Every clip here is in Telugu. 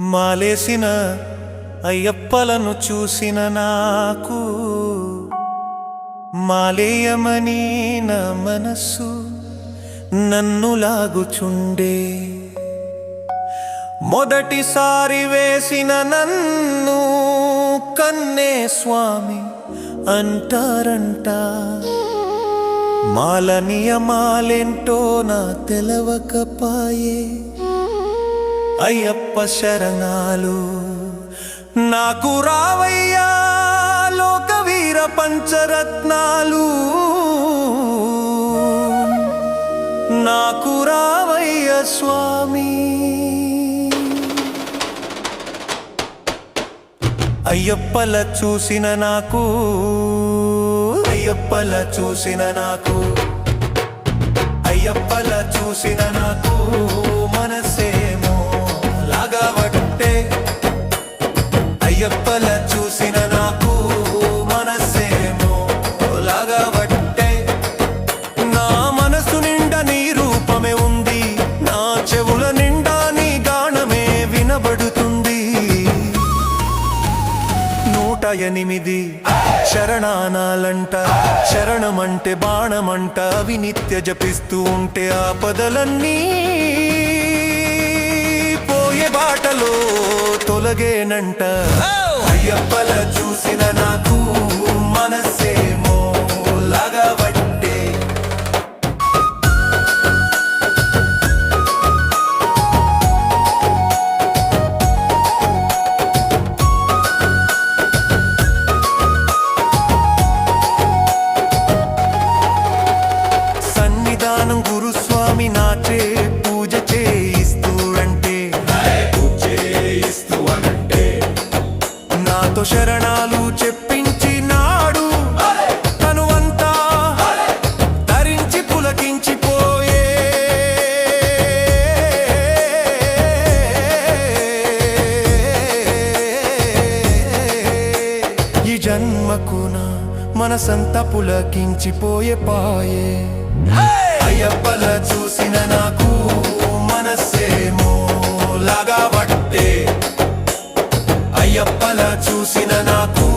మాలేసిన అయ్యప్పలను చూసిన నాకు మాలేయమని నా మనస్సు నన్ను లాగుచుండే. మొదటిసారి వేసిన నన్ను కన్నే స్వామి అంటారంట. మాల నియమాలేంటో నా తెలవకపాయే. అయ్యప్ప శరణాలు. నాకు రావయ్యా లోకవీర పంచరత్నాలు. నాకు రావయ్య స్వామి. అయ్యప్పల చూసిన నాకు అయ్యప్పల చూసిన నాకు అయ్యప్పల చూసిన నాకు. చెప్పల చూసిన నాకు మనసేమో లాగబట్టే నా మనసు నిండా నీ రూపమే ఉంది నా చెవుల నిండా నీ గానమే వినబడుతుంది. నూట ఎనిమిది శరణానాలంట శరణమంటే బాణమంట అవి నిత్య జపిస్తూ ఉంటే ఆపదలన్నీ బాటలో తొలగేనంట. అయ్యప్పల చూసిన నాకు మనసేమో ప్రేమకున మనసంతా పులకించిపోయే పాయే. అయ్యప్పల చూసిన నాకు మనస్సేమో లాగా పట్టే అయ్యప్పల చూసిన నాకు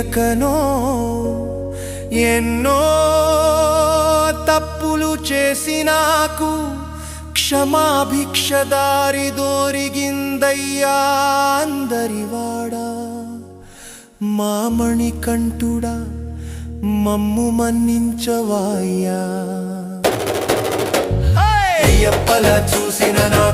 తెలియకనో ఎన్నో తప్పులు చేసి నాకు క్షమాభిక్ష దారి దోరిగిందయ్యా అందరివాడా. మామణి కంఠుడా మమ్ము మన్నించవాయ్యా. అయ్యప్పల చూసిన నా